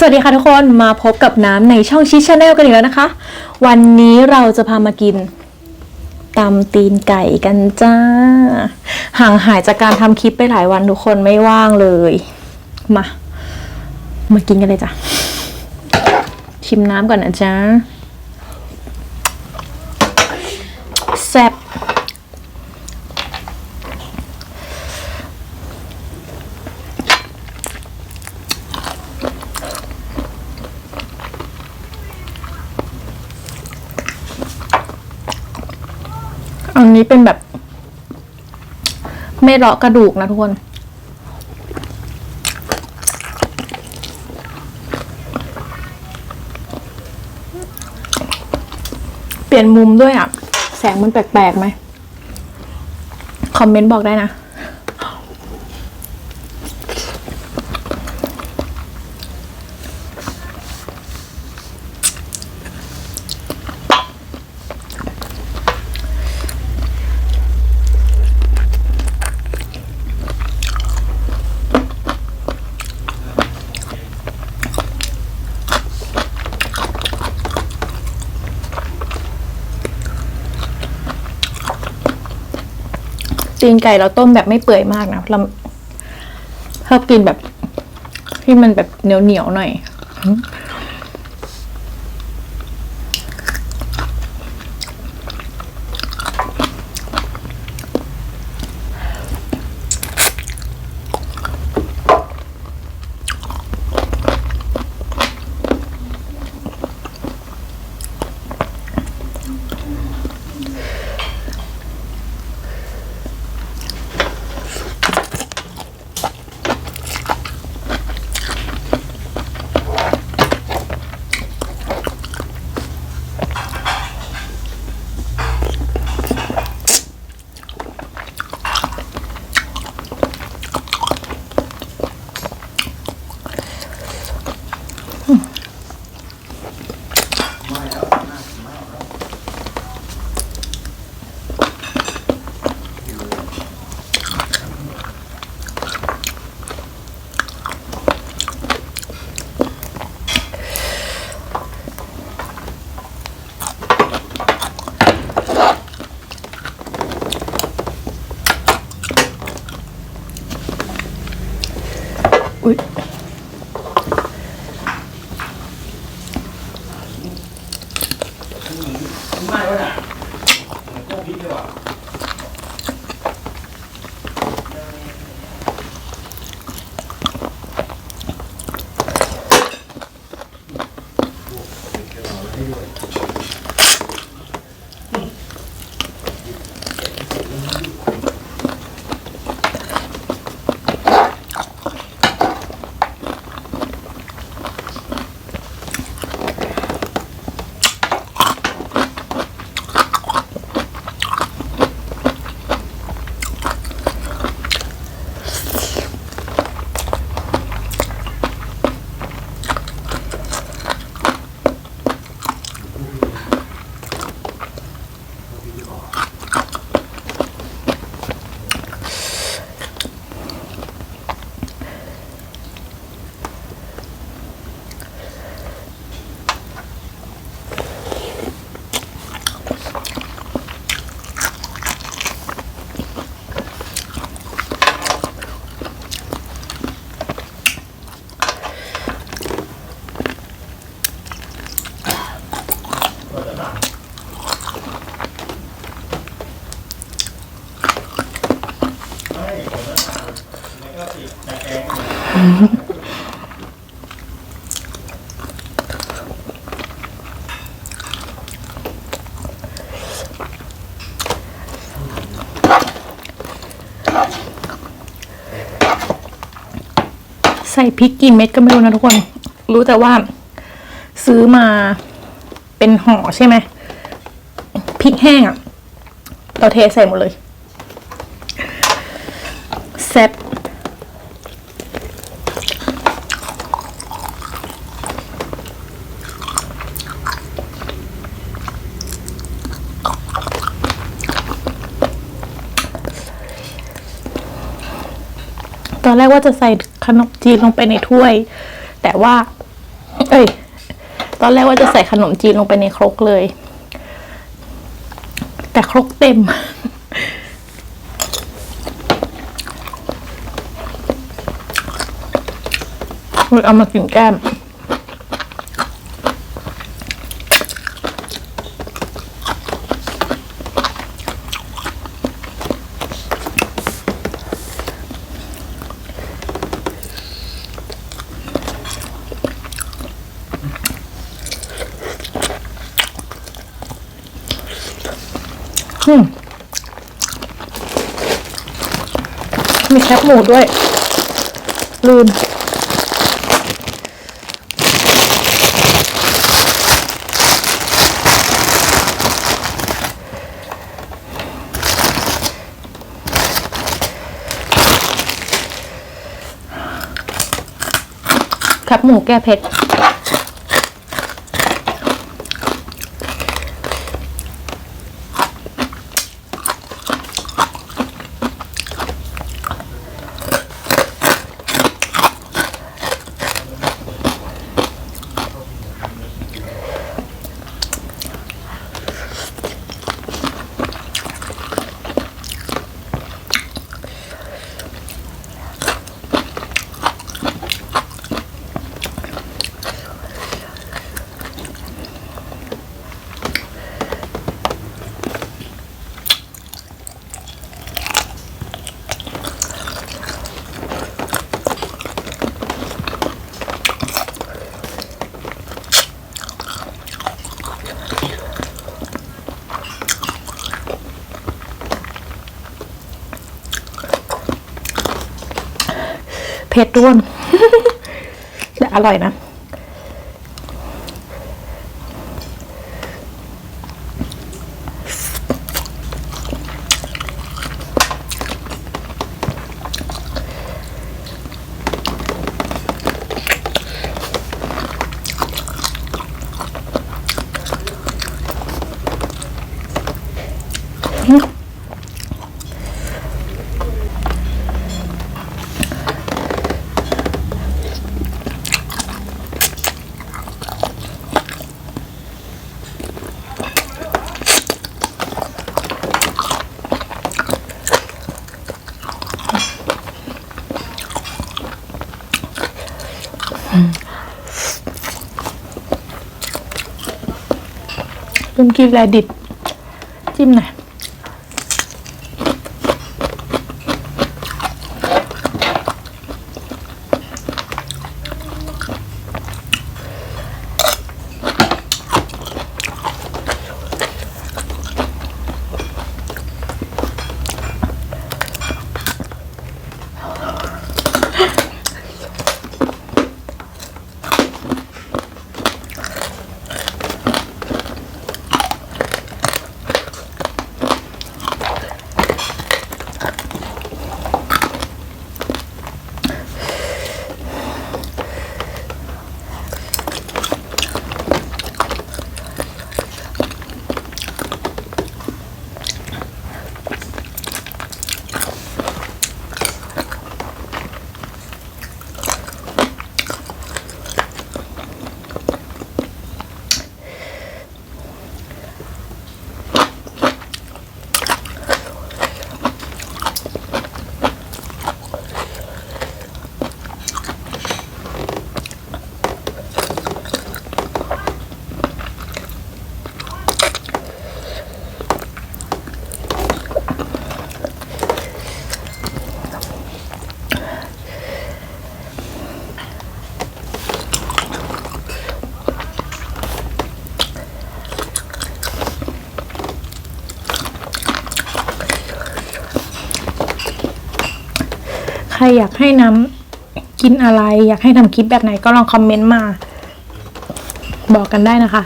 สวัสดีค่ะทุกคนมาพบกับน้ำในช่องชิชแนลกันอีกแล้วนะคะ วันนี้เราจะพามากินตำตีนไก่กันจ้า ห่างหายจากการทำคลิปไปหลายวันทุกคนไม่ว่างเลย มา มากินกันเลยจ้ะ ชิมน้ำก่อนนะจ๊ะแซ่บ อันนี้เป็นแบบ ไม่เลาะกระดูกนะทุกคนเปลี่ยนมุมด้วยอะ แสงมันแปลกๆไหม คอมเมนต์บอกได้นะ ตีนไก่เราต้มแบบไม่เปื่อยมากนะเราชอบกินแบบที่มันแบบเหนียวเหนียวๆหน่อย อุ๊ ใส่พริกกี่เม็ดก็ไม่รู้นะทุกคน รู้แต่ว่า ซื้อมาเป็นห่อใช่ไหมพริกแห้งอะ่ะเราเทใส่หมดเลยแซ่บ อนแรกว่าจะใส่ขนมจีนลงไปในถ้วย แต่ว่า เอ้ย ตอนแรกว่าจะใส่ขนมจีนลงไปในครกเลย แต่ครกเต็มอุ๊ยเอามากินแก้ม อืม มีแคบหมูด้วย ลืมแคบหมูแก้เผ็ด เผ็ดร่วนแต่อร่อยนะ ลืมกินแรดิตจิ้มหน่อย ครอยากให้น้ำกินอะไร อยากให้ทำคลิปแบบไหนก็ลองคอมเมนต์มา บอกกันได้นะคะ